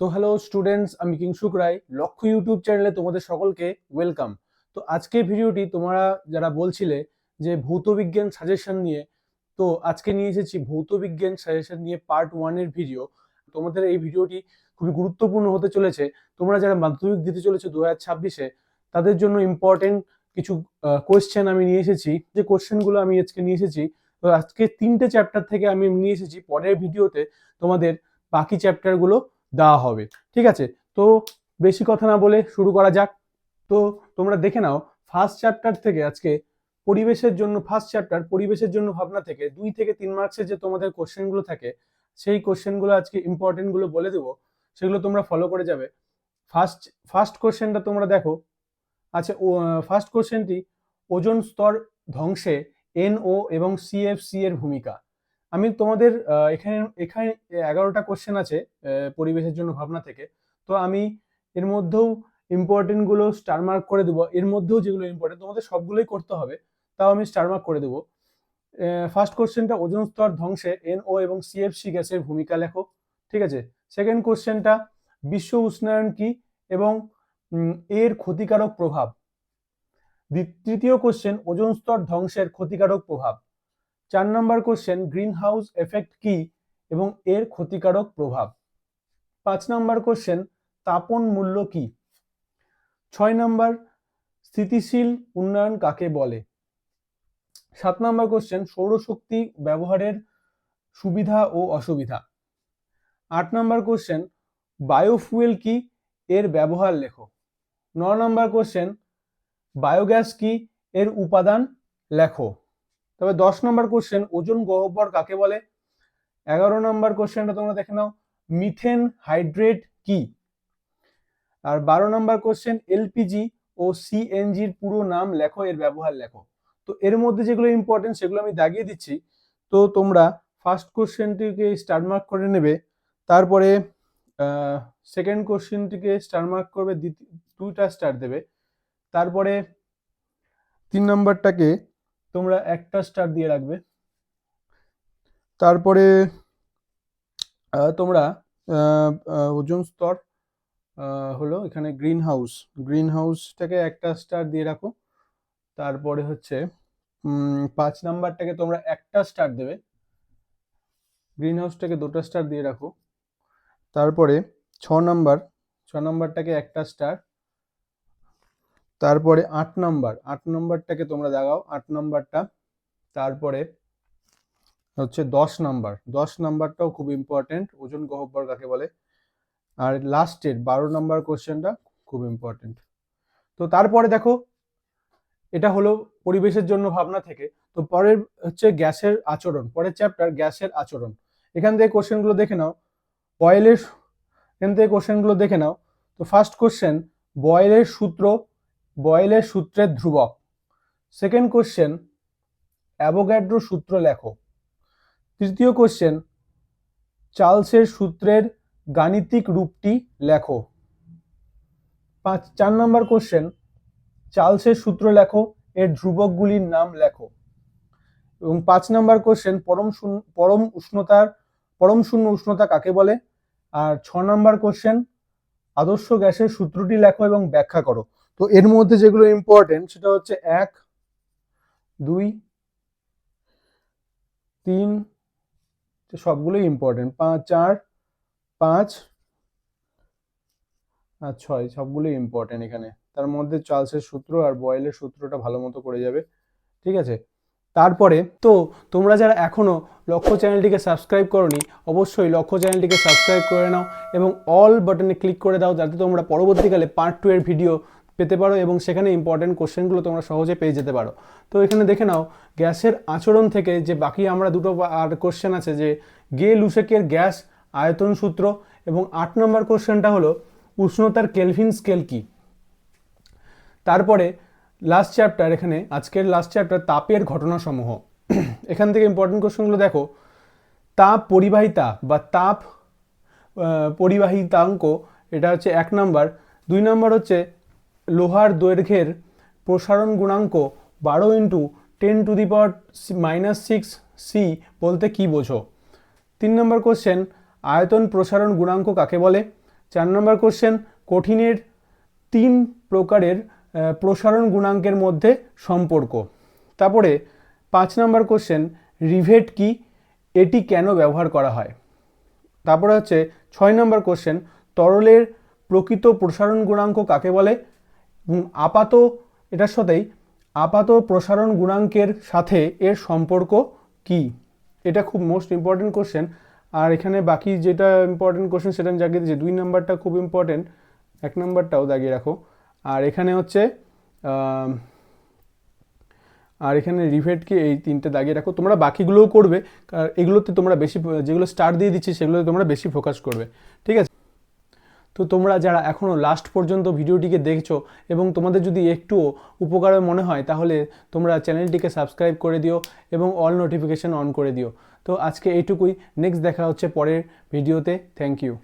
তো hello students আমি কিংসুক রায়, লক্ষ্য ইউটিউব চ্যানেলে তোমাদের সকলকে ওয়েলকাম তো আজকে ভিডিওটি তোমরা যারা বলছিলে যে ভৌতবিজ্ঞান সাজেশন নিয়ে, তো আজকে নিয়ে এসেছি ভৌতবিজ্ঞান সাজেশন নিয়ে পার্ট ওয়ানের ভিডিও তোমাদের এই ভিডিওটি খুবই গুরুত্বপূর্ণ হতে চলেছে। তোমরা যারা মাধ্যমিক দিতে চলেছে দু হাজার ছাব্বিশে, তাদের জন্য ইম্পর্টেন্ট কিছু কোয়েশ্চেন আমি নিয়ে এসেছি। যে কোয়েশ্চেনগুলো আমি আজকে নিয়ে এসেছি, তো আজকে তিনটে চ্যাপ্টার থেকে আমি নিয়ে এসেছি। পরের ভিডিওতে তোমাদের বাকি চ্যাপ্টারগুলো দেওয়া হবে। ঠিক আছে? তো বেশি কথা না বলে শুরু করা যাক। তো তোমরা দেখে নাও ফার্স্ট চ্যাপ্টার থেকে আজকে পরিবেশের জন্য ফার্স্ট চ্যাপ্টার পরিবেশের জন্য ভাবনা থেকে, দুই থেকে তিন মার্কসের যে তোমাদের কোশ্চেনগুলো থাকে, সেই কোশ্চেনগুলো আজকে ইম্পর্টেন্টগুলো বলে দেবো। সেগুলো তোমরা ফলো করে যাবে। ফার্স্ট ফার্স্ট কোশ্চেনটা তোমরা দেখো। আচ্ছা ফার্স্ট কোশ্চেনটি ওজন স্তর ধ্বংসে এনও এবং সিএফসি এর ভূমিকা। আমি তোমাদের এখানে এখানে এগারোটা কোশ্চেন আছে পরিবেশের জন্য ভাবনা থেকে। তো আমি এর মধ্যেও ইম্পর্টেন্টগুলো স্টার মার্ক করে দেবো। এর মধ্যেও যেগুলো ইম্পর্টেন্ট তোমাদের সবগুলোই করতে হবে। তাও আমি স্টার মার্ক করে দেবো। ফার্স্ট কোশ্চেনটা ওজন স্তর ধ্বংসে এনও এবং সিএফসি গ্যাসের ভূমিকা লেখো, ঠিক আছে? সেকেন্ড কোশ্চেনটা বিশ্ব উষ্ণায়ন কি এবং এর ক্ষতিকারক প্রভাব? তৃতীয় কোশ্চেন ওজন স্তর ধ্বংসের ক্ষতিকারক প্রভাব। চার নম্বর কোশ্চেন গ্রিন হাউস এফেক্ট কি এবং এর ক্ষতিকারক প্রভাব? পাঁচ নম্বর কোশ্চেন তাপন মূল্য কি? ছয় নম্বর, স্থিতিশীল উন্নয়ন কাকে বলে? সাত নম্বর কোশ্চেন সৌরশক্তি ব্যবহারের সুবিধা ও অসুবিধা। আট নম্বর কোশ্চেন বায়োফুয়েল কি? এর ব্যবহার লেখো। ন নম্বর কোশ্চেন বায়োগ্যাস কি? এর উপাদান লেখো। তবে দশ নম্বর কোশ্চেন ওজন গহ্বর কাকে বলে? এগারো নম্বর কোশ্চেনটা তোমরা দেখে নাও। মিথেন হাইড্রেট কি? আর বারো নম্বর কোশ্চেন এলপিজি ও সিএনজির পুরো নাম লেখো, এর ব্যবহার লেখো। তো এর মধ্যে যেগুলো ইম্পর্টেন্ট সেগুলো আমি দাগিয়ে দিচ্ছি। তো তোমরা ফার্স্ট কোশ্চেনটিকে স্টার মার্ক করে নেবে। তারপরে সেকেন্ড কোশ্চেনটিকে স্টার মার্ক করবে দুইটা স্টার দেবে। তারপরে, তিন নম্বরটাকে তোমরা একটা স্টার দিয়ে রাখবে। তারপরে তোমরা ওজোন স্তর হলো এখানে গ্রিন হাউস গ্রিন হাউসটাকে একটা স্টার দিয়ে রাখো। তারপরে হচ্ছে পাঁচ নাম্বারটাকে তোমরা একটা স্টার দেবে। গ্রিন হাউসটাকে দুটো স্টার দিয়ে রাখো। তারপরে, ছ নাম্বার, ছ নাম্বারটাকে একটা স্টার তারপরে আট নাম্বার, আট নাম্বারটাকে তোমরা দেখাও, আট নাম্বারটা। তারপরে হচ্ছে দশ নাম্বার, দশ নাম্বারটাও খুব ইম্পর্টেন্ট ওজন গহ্বর কাকে বলে? আর লাস্টের বারো নাম্বার কোশ্চেনটা খুব ইম্পর্টেন্ট তো তারপরে দেখো, এটা হলো পরিবেশের জন্য ভাবনা থেকে। তো পরের হচ্ছে গ্যাসের আচরণ, পরের চ্যাপ্টার গ্যাসের আচরণ। এখান থেকে কোশ্চেনগুলো দেখে নাও। বয়েলের, এখান থেকে কোশ্চেনগুলো দেখে নাও। তো ফার্স্ট কোশ্চেন বয়েলের সূত্র বয়েলের সূত্রের ধ্রুবক। সেকেন্ড কোশ্চেন অ্যাভোগ্যাড্রো সূত্র লেখো। তৃতীয় কোশ্চেন চার্লসের সূত্রের গাণিতিক রূপটি লেখো। পাঁচ, চার নম্বর কোশ্চেন চার্লসের সূত্র লেখো, এর ধ্রুবকগুলির নাম লেখো। এবং পাঁচ নম্বর কোশ্চেন পরম পরম উষ্ণতার, পরম শূন্য উষ্ণতা কাকে বলে? আর ছ নম্বর কোশ্চেন আদর্শ গ্যাসের সূত্রটি লেখো এবং ব্যাখ্যা করো। তো এর মধ্যে যেগুলো ইম্পর্টেন্ট সেটা হচ্ছে এক, দুই, তিন সবগুলোই ইম্পর্টেন্ট পাঁচ চার, পাঁচ আর ছয়, সবগুলোই ইম্পর্টেন্ট এখানে। তার মধ্যে চার্লসের সূত্র আর বয়েলের সূত্রটা ভালো মতো করে যাবে। ঠিক আছে? তারপরে, তো তোমরা যারা এখনও লক্ষ্য চ্যানেলটিকে সাবস্ক্রাইব করনি, অবশ্যই লক্ষ্য চ্যানেলটিকে সাবস্ক্রাইব করে নাও এবং অল বাটনে ক্লিক করে দাও, যাতে তোমরা পরবর্তীকালে পার্ট টু এর ভিডিও পেতে পারো এবং সেখানে ইম্পর্টেন্ট কোশ্চেনগুলো তোমরা সহজে পেয়ে যেতে পারো। তো এখানে দেখে নাও, গ্যাসের আচরণ থেকে যে বাকি আমরা দুটো আর কোশ্চেন আছে যে গে লুসেকের গ্যাস আয়তন সূত্র এবং আট নম্বর কোশ্চেনটা হলো উষ্ণতার কেলভিন স্কেল কি? তারপরে লাস্ট চ্যাপ্টার এখানে, আজকের লাস্ট চ্যাপ্টার তাপের ঘটনাসমূহ। এখান থেকে ইম্পর্টেন্ট কোশ্চেনগুলো দেখো। তাপ পরিবাহিতা বা তাপ পরিবাহিতাঙ্ক, এটা হচ্ছে এক নাম্বার। দুই নাম্বার হচ্ছে লোহার দৈর্ঘ্যের প্রসারণ গুণাঙ্ক বারো into ten to the power minus six C বলতে কি বোঝো? তিন নম্বর কোশ্চেন আয়তন প্রসারণ গুণাঙ্ক কাকে বলে? চার নম্বর কোশ্চেন কঠিনের তিন প্রকারের প্রসারণ গুণাঙ্কের মধ্যে সম্পর্ক। তারপরে পাঁচ নম্বর কোশ্চেন রিভেট কি? এটি কেন ব্যবহার করা হয়? তারপরে হচ্ছে ছয় নম্বর কোশ্চেন তরলের প্রকৃত প্রসারণ গুণাঙ্ক কাকে বলে? আপাত, এটার সাথেই আপাত প্রসারণ গুণাঙ্কের সাথে এর সম্পর্ক কি? এটা খুব মোস্ট ইম্পর্টেন্ট কোশ্চেন আর এখানে বাকি যেটা ইম্পর্টেন্ট কোশ্চেন সেটা আমি জাগিয়ে দিচ্ছি। দুই নাম্বারটা খুব ইম্পর্টেন্ট এক নাম্বারটাও দাগিয়ে রাখো। আর এখানে হচ্ছে আর এখানে রিভেটকে এই তিনটে দাগিয়ে রাখো। তোমরা বাকিগুলোও করবে কারণ এগুলোতে তোমরা বেশি, যেগুলো স্টার দিয়ে দিচ্ছি সেগুলোতে তোমরা বেশি ফোকাস করবে। ঠিক আছে? তো তোমরা যারা এখনও লাস্ট পর্যন্ত ভিডিওটিকে দেখছ এবং তোমাদের যদি একটুও উপকার মনে হয়, তাহলে তোমরা চ্যানেলটিকে সাবস্ক্রাইব করে দিও এবং অল নোটিফিকেশান অন করে দিও। তো আজকে এইটুকুই নেক্সট দেখা হচ্ছে পরের ভিডিওতে। Thank you